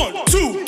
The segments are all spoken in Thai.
One, two,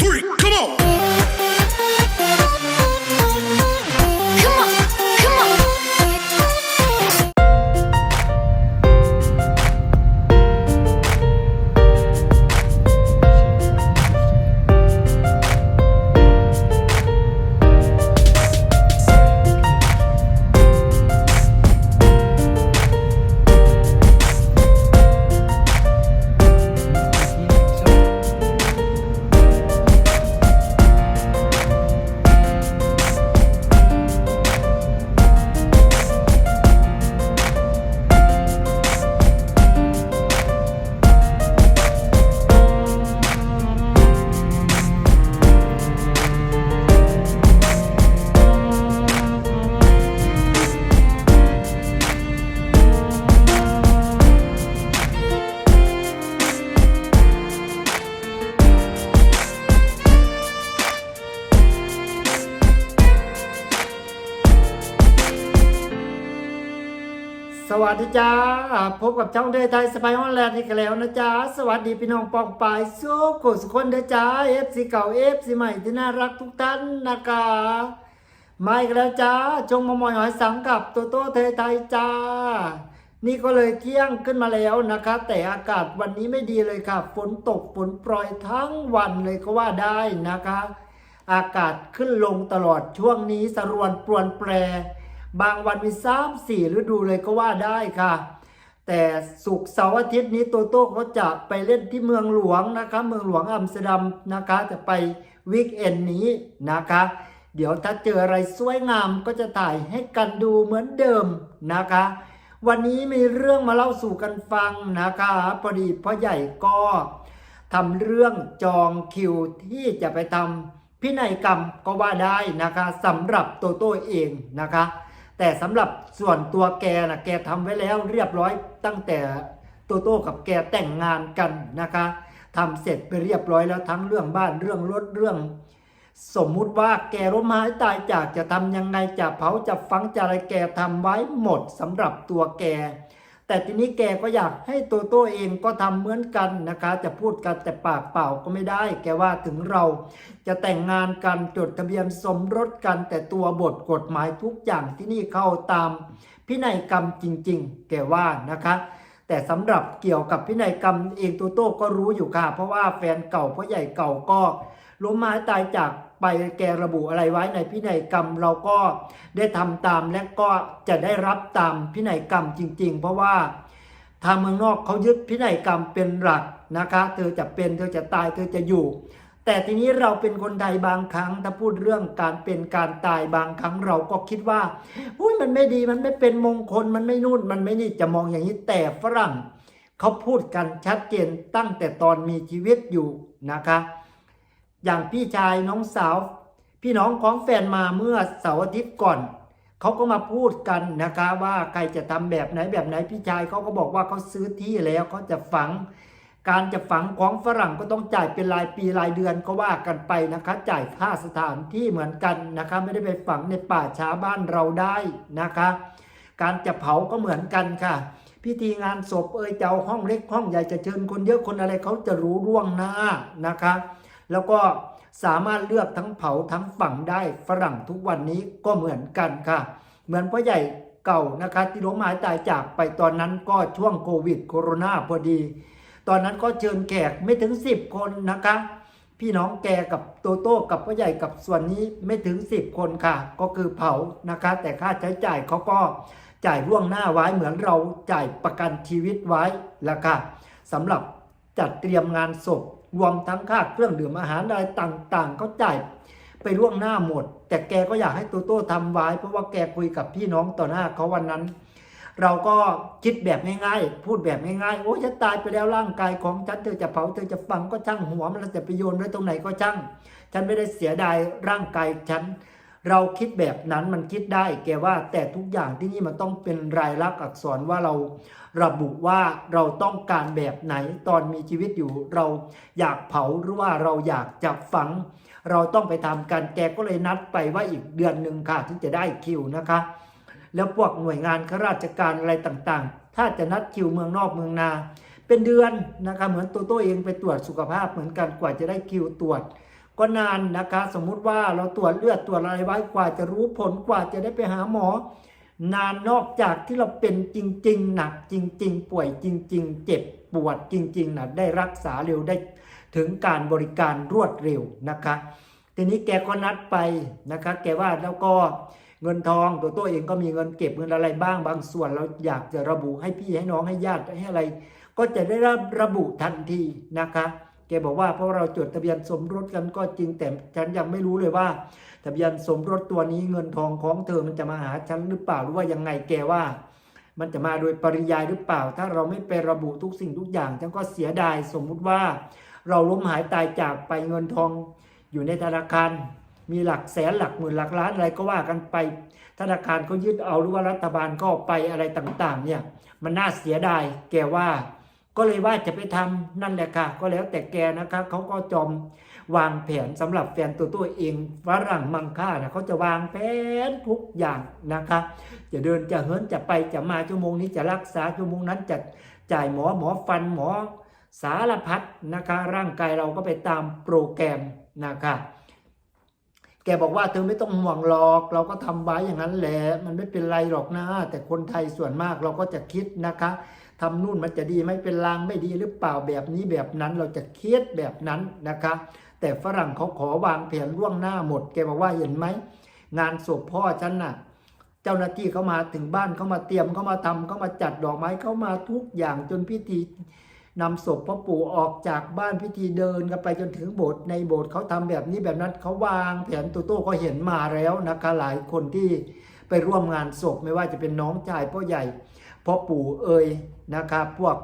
สวัสดีจ้า พบกับช่องเดยไทยสไปฮอลแลนด์อีกแล้วนะจ๊ะสวัสดีพี่น้องปองปายสุขสุคนเด้จ้าเอฟซีเก่าเอฟซีใหม่ที่น่ารักทุกท่านนะคะมาอีกแล้วจ้าจงมามอยหอยสังกับโตโต้เทยไทยจ้า นี่ก็เลยเที่ยงขึ้นมาแล้วนะคะ แต่อากาศวันนี้ไม่ดีเลยค่ะ ฝนตกฝนโปรยทั้งวันเลยก็ว่าได้นะคะ อากาศขึ้นลงตลอดช่วงนี้สรวนปรวนแปร บางวันมีสามสี่ฤดูเลยก็ว่าได้ค่ะ แต่สุกเสาร์อาทิตย์นี้โตโต้เขาจะไปเล่นที่เมืองหลวงนะคะ เมืองหลวงอัมสเตอร์ดัมนะคะ จะไปวีคเอนนี้นะคะ เดี๋ยวถ้าเจออะไรสวยงามก็จะถ่ายให้กันดูเหมือนเดิมนะคะ วันนี้มีเรื่องมาเล่าสู่กันฟังนะคะพอดีพ่อใหญ่ก็ทำเรื่องจองคิวที่จะไปทำพินัยกรรมก็ว่าได้นะคะสำหรับโตโต้เองนะคะ แต่สำหรับส่วนตัวแกนะแกทำไว้แล้วเรียบร้อยตั้งแต่โตโต้กับแกแต่งงานกันนะคะทำเสร็จไปเรียบร้อยแล้วทั้งเรื่องบ้านเรื่องรถเรื่อง สมมุติว่าแกล้มหายตายจากจะทำยังไงจะเผาจะฝังจะอะไรแกทำไว้หมดสำหรับตัวแก แต่ทีนี้แกก็อยากให้โตโต้เองก็ทำเหมือนกันนะคะ จะพูดกันแต่ปากเปล่าก็ไม่ได้ แกว่าถึงเราจะแต่งงานกันจดทะเบียนสมรสกัน แต่ตัวบทกฎหมายทุกอย่างที่นี่เข้าตามพินัยกรรมจริง ๆ แกว่านะคะแต่สำหรับเกี่ยวกับพินัยกรรมเองโตโต้ก็รู้อยู่ค่ะ เพราะว่าแฟนเก่าพ่อใหญ่เก่าก็ล้มหาตายจาก ไปแกระบุอะไรไว้ในพินัยกรรมเราก็ได้ทำตามและก็จะได้รับตามพินัยกรรมจริง ๆ เพราะว่าทางเมืองนอกเขายึดพินัยกรรมเป็นหลักนะคะ เธอจะเป็นเธอจะตายเธอจะอยู่ แต่ทีนี้เราเป็นคนไทยบางครั้ง ถ้าพูดเรื่องการเป็นการตายบางครั้งเราก็คิดว่าอุ้ยมันไม่ดีมันไม่เป็นมงคลมันไม่นู่นมันไม่นี่จะมองอย่างนี้แต่ฝรั่งเขาพูดกันชัดเจนตั้งแต่ตอนมีชีวิตอยู่นะคะ อย่างพี่ชายน้องสาว พี่น้องของแฟนมาเมื่อเสาร์อาทิตย์ก่อนเขาก็มาพูดกันนะคะว่าใครจะทำแบบไหนแบบไหนพี่ชายเขาก็บอกว่าเขาซื้อที่แล้วเขาจะฝัง การจะฝังของฝรั่งก็ต้องจ่ายเป็นรายปีรายเดือนก็ว่ากันไปนะคะ จ่ายค่าสถานที่เหมือนกันนะคะ ไม่ได้ไปฝังในป่าช้าบ้านเราได้นะคะ การจะเผาก็เหมือนกันค่ะพิธีงานศพเอ่ยจะเอาห้องเล็กห้องใหญ่จะเชิญคนเยอะคนอะไรเขาจะรู้ล่วงหน้านะคะ แล้วก็สามารถเลือกทั้งเผาทั้งฝังได้ฝรั่งทุกวันนี้ก็เหมือนกันค่ะ เหมือนพ่อใหญ่เก่านะคะที่ล้มหายตายจากไปตอนนั้นก็ช่วงโควิดโคโรนาพอดี ตอนนั้นก็เชิญแขกไม่ถึง 10 คนนะคะ พี่น้องแกกับโตโต้กับพ่อใหญ่กับส่วนนี้ไม่ถึง 10 คนค่ะ ก็คือเผานะคะ แต่ค่าใช้จ่ายเขาก็จ่ายล่วงหน้าไว้เหมือนเราจ่ายประกันชีวิตไว้ละค่ะสำหรับจัดเตรียมงานศพ รวมทั้งค่าเครื่องดื่มอาหารอะไรต่างๆเขาจ่ายไปล่วงหน้าหมด แต่แกก็อยากให้โตโต้ทำไว้ เพราะว่าแกคุยกับพี่น้องต่อหน้าเขาวันนั้น เราก็คิดแบบง่ายๆ พูดแบบง่ายๆ โอ้จะตายไปแล้วร่างกายของฉันเธอจะเผาเธอจะฝังก็ช่างหัวมันแล้วจะไปโยนไว้ตรงไหนก็ช่าง ฉันไม่ได้เสียดายร่างกายฉัน เราคิดแบบนั้นมันคิดได้ แกว่าแต่ทุกอย่างที่นี่มันต้องเป็นรายลักษณ์อักษรว่าเราระบุว่าเราต้องการแบบไหนตอนมีชีวิตอยู่ เราอยากเผาหรือว่าเราอยากจะฝัง เราต้องไปทำกันแกก็เลยนัดไปว่าอีกเดือนหนึ่งค่ะที่จะได้คิวนะคะ แล้วพวกหน่วยงานข้าราชการอะไรต่างๆ ถ้าจะนัดคิวเมืองนอกเมืองนา เป็นเดือนนะคะเหมือนตัวตัวเองไปตรวจสุขภาพเหมือนกันกว่าจะได้คิวตรวจ ก็นานนะคะ สมมุติว่าเราตรวจเลือดตรวจอะไรไว้กว่าจะรู้ผลกว่าจะได้ไปหาหมอ นานนอกจากที่เราเป็นจริง ๆ หนักจริง ๆ ป่วยจริง ๆ เจ็บปวดจริงๆนะได้รักษาเร็วได้ถึงการบริการรวดเร็วนะคะ ทีนี้แกก็นัดไปนะคะ แกว่าแล้วก็เงินทองตัวตัวเองก็มีเงินเก็บเงินอะไรบ้างบางส่วนเราอยากจะระบุให้พี่ให้น้องให้ญาติให้อะไร ก็จะได้รับระบุทันทีนะคะ กบอกว่าเพราะเราจดทะเบียนสมรสกันก็จริงแต่ฉันยังไม่รู้เลยว่า ทะเบียนสมรสตัวนี้เงินทองของเธอมันจะมาหาฉันหรือเปล่าหรือว่ายังไงแกว่า มันจะมาโดยปริยายหรือเปล่า ถ้าเราไม่ไประบุทุกสิ่งทุกอย่างฉันก็เสียดายสมมุติว่า เราล้มหายตายจากไปเงินทองอยู่ในธนาคารมีหลักแสนหลักหมื่นหลักล้านอะไรก็ว่ากันไป ธนาคารเขายึดเอาหรือว่ารัฐบาลก็ไปอะไรต่างๆ เนี่ยมันน่าเสียดายแกว่า ก็เลยว่าจะไปทำนั่นแหละค่ะ ก็แล้วแต่แกนะคะเขาก็จอมวางแผนสำหรับแฟนตัวตัวเองฝรั่งมังค่านะเขาจะวางแผนทุกอย่างนะคะ จะเดินจะเหินจะไปจะมาชั่วโมงนี้จะรักษาชั่วโมงนั้นจะจ่ายหมอหมอฟันหมอสารพัดนะคะ ร่างกายเราก็ไปตามโปรแกรมนะคะแกบอกว่าเธอไม่ต้องห่วงหรอก เราก็ทำไว้อย่างนั้นแหละมันไม่เป็นไรหรอกนะแต่คนไทยส่วนมากเราก็จะคิดนะคะ ทำนู่นมันจะดีไหมเป็นลางไม่ดีหรือเปล่าแบบนี้แบบนั้นเราจะคิดแบบนั้นนะคะ แต่ฝรั่งเขาขอวางแผนล่วงหน้าหมด แกบอกว่าเห็นไหมงานศพพ่อฉันน่ะ เจ้าหน้าที่เขามาถึงบ้านเขามาเตรียมเขามาทำเขามาจัดดอกไม้เขามาทุกอย่างจนพิธีนำศพพ่อปู่ออกจากบ้านพิธีเดินกันไปจนถึงโบสถ์ในโบสถ์เขาทำแบบนี้แบบนั้นเขาวางแผนตัวโต้ก็เห็นมาแล้วนะคะหลายคนที่ไปร่วมงานศพไม่ว่าจะเป็นน้องชายพ่อใหญ่พ่อปู่เอ่ย นะคะพวก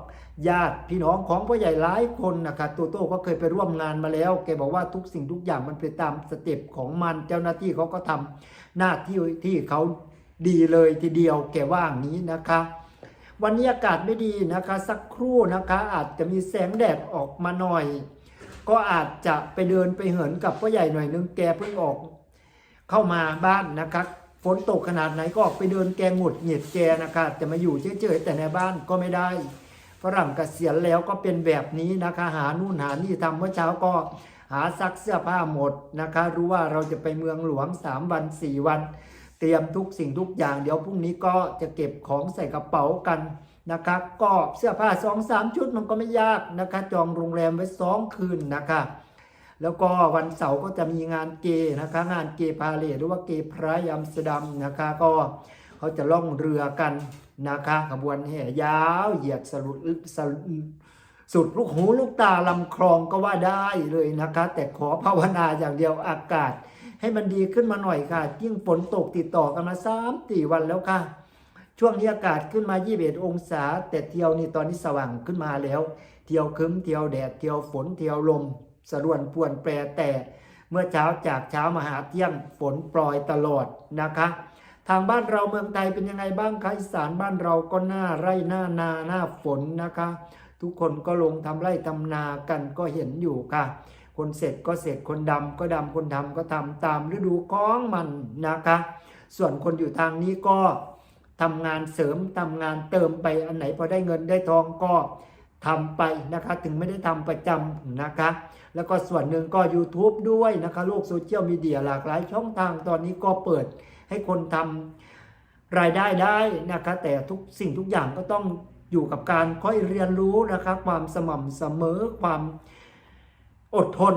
ญาติพี่น้องของพ่อใหญ่หลายคนนะคะตัวโต้ก็เคยไปร่วมงานมาแล้ว แกบอกว่าทุกสิ่งทุกอย่างมันไปตามสเต็ปของมันเจ้าหน้าที่เขาก็ทำหน้าที่ที่เขาดีเลยทีเดียวแกว่าอย่างนี้นะคะวันนี้อากาศไม่ดีนะคะ สักครู่นะคะอาจจะมีแสงแดดออกมาหน่อย ก็อาจจะไปเดินไปเหินกับพ่อใหญ่หน่อยนึงแกเพิ่งออก เข้ามาบ้านนะคะ ฝนตกขนาดไหนก็ออกไปเดินแกหงุดหงิดแกนะคะจะมาอยู่เฉยๆแต่ในบ้านก็ไม่ได้ฝรั่งเกษียณแล้วก็เป็นแบบนี้นะคะ หานู่นหานี่ทำเมื่อเช้าก็หาซักเสื้อผ้าหมดนะคะ รู้ว่าเราจะไปเมืองหลวงสามวันสี่วัน เตรียมทุกสิ่งทุกอย่าง เดี๋ยวพรุ่งนี้ก็จะเก็บของใส่กระเป๋ากันนะคะก็เสื้อผ้าสองสามชุดมันก็ไม่ยากนะคะ จองโรงแรมไว้สองคืนนะคะ แล้วก็วันเสาร์ก็จะมีงานเกย์นะคะ งานเกย์พาเลทหรือว่าเกย์พรายอัมสดัมนะคะ ก็เขาจะล่องเรือกันนะคะขบวนแห่ยาวเหยียดสรุดสรุดสุดลูกหูลูกตาลำคลองก็ว่าได้เลยนะคะ แต่ขอภาวนาอย่างเดียวอากาศ ให้มันดีขึ้นมาหน่อยค่ะ ยิ่งฝนตกติดต่อกันมาสามสี่วันแล้วค่ะ ช่วงนี้อากาศขึ้นมา 21 องศา แต่เที่ยวนี่ตอนนี้สว่างขึ้นมาแล้ว เที่ยวคึ้มเที่ยวแดดเที่ยวฝนเที่ยวลม สรวนป่วนแปรแต่เมื่อเช้าจากเช้ามาหาเที่ยงฝนปล่อยตลอดนะคะ ทางบ้านเราเมืองไทยเป็นยังไงบ้างคะอีสานบ้านเราก็หน้าไร่หน้านาหน้าฝนนะคะ ทุกคนก็ลงทำไร่ทำนากันก็เห็นอยู่ค่ะ คนเสร็จก็เสร็จคนดำก็ดำคนทำก็ทำตามฤดูของมันนะคะ ส่วนคนอยู่ทางนี้ก็ทำงานเสริมทำงานเติมไปอันไหนพอได้เงินได้ทองก็ ทำไปนะคะถึงไม่ได้ทำประจำนะคะ แล้วก็ส่วนหนึ่งก็ YouTube ด้วยนะคะโลกโซเชียลมีเดียหลากหลายช่องทางตอนนี้ก็เปิดให้คนทำรายได้ได้นะคะ แต่ทุกสิ่งทุกอย่างก็ต้องอยู่กับการค่อยเรียนรู้นะคะความสม่ำเสมอความอดทน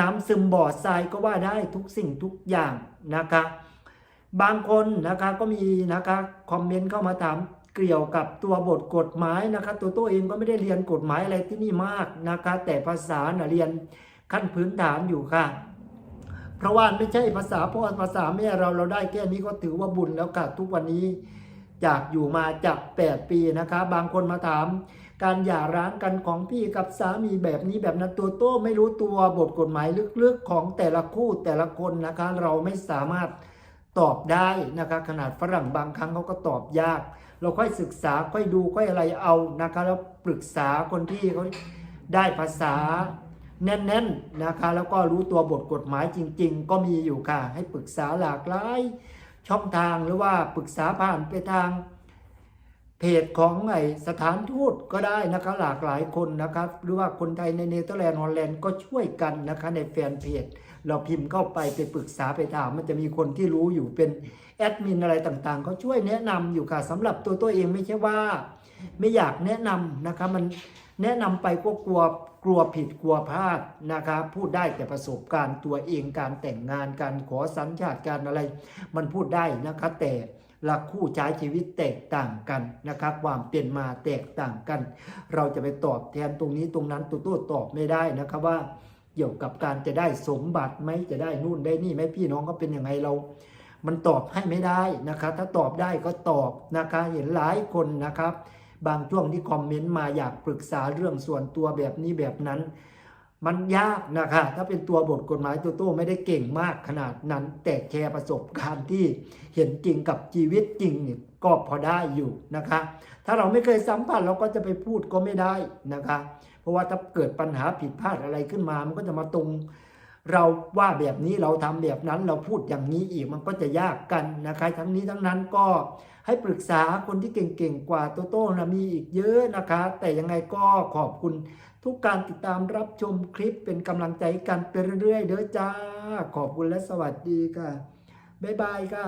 น้ำซึมบ่อทรายก็ว่าได้ทุกสิ่งทุกอย่างนะคะ บางคนนะคะก็มีนะคะคอมเมนต์เข้ามาถาม เกี่ยวกับตัวบทกฎหมายนะคะตัวตัวเองก็ไม่ได้เรียนกฎหมายอะไรที่นี่มากนะคะแต่ภาษาเน่ะเรียนขั้นพื้นฐานอยู่ค่ะ เพราะว่าไม่ใช่ภาษาพ่อภาษาแม่เราเราได้แค่นี้ก็ถือว่าบุญแล้วค่ะทุกวันนี้จากอยู่มาจาก 8 ปีนะคะ บางคนมาถาม การหย่าร้างกันของพี่กับสามีแบบนี้แบบนั้นตัวโต้ไม่รู้ตัวบทกฎหมายลึกๆของแต่ละคู่แต่ละคนนะคะ เราไม่สามารถ ตอบได้นะคะขนาดฝรั่งบางครั้งเขาก็ตอบยาก เราค่อยศึกษาค่อยดูค่อยอะไรเอานะคะแล้วปรึกษาคนที่เขาได้ภาษาแน่นๆนะคะ แล้วก็รู้ตัวบทกฎหมายจริง ๆ ก็มีอยู่ค่ะ ให้ปรึกษาหลากหลายช่องทางหรือว่าปรึกษาผ่านไปทาง เพจของไอสถานทูตก็ได้นะคะหลากหลายคนนะครับ หรือว่าคนไทยในเนเธอร์แลนด์ฮอลแลนด์ก็ช่วยกันนะคะในแฟนเพจ เราพิมพ์เข้าไปไปปรึกษาไปถาม มันจะมีคนที่รู้อยู่เป็นแอดมินอะไรต่างๆเขาช่วยแนะนำอยู่ค่ะสำหรับตัวตัวเองไม่ใช่ว่า ไม่อยากแนะนำนะคะมันแนะนำไปก็กลัวกลัวผิดกลัวพลาดนะคะพูดได้แต่ประสบการณ์ตัวเองการแต่งงานการขอสัญชาติการอะไร มันพูดได้นะคะแต่ลักคู่ใช้ชีวิตแตกต่างกันนะครับความเป็นมาแตกต่างกัน เราจะไปตอบแทนตรงนี้ตรงนั้นตัวตัวตอบไม่ได้นะครับว่า เกี่ยวกับการจะได้สมบัติไหมจะได้นู่นได้นี่ไหมพี่น้องก็เป็นยังไงเรา มันตอบให้ไม่ได้นะคะ ถ้าตอบได้ก็ตอบนะคะ เห็นหลายคนนะครับ บางช่วงที่คอมเมนต์มาอยากปรึกษาเรื่องส่วนตัวแบบนี้แบบนั้น มันยากนะคะถ้าเป็นตัวบทกฎหมายตัวโต้ไม่ได้เก่งมากขนาดนั้น แต่แชร์ประสบการณ์ที่เห็นจริงกับชีวิตจริงเนี่ยก็พอได้อยู่นะคะ ถ้าเราไม่เคยสัมผัสเราก็จะไปพูดก็ไม่ได้นะคะ เพราะว่าถ้าเกิดปัญหาผิดพลาดอะไรขึ้นมา มันก็จะมาตรง เราว่าแบบนี้เราทำแบบนั้นเราพูดอย่างนี้อีกมันก็จะยากกันนะคะ ทั้งนี้ทั้งนั้นก็ให้ปรึกษาคนที่เก่งๆกว่าโตโต้นะมีอีกเยอะนะคะ แต่ยังไงก็ขอบคุณ ทุกการติดตามรับชมคลิปเป็นกำลังใจกันไปเรื่อยๆเด้อจ้า ขอบคุณและสวัสดีค่ะ บ๊ายบายค่ะ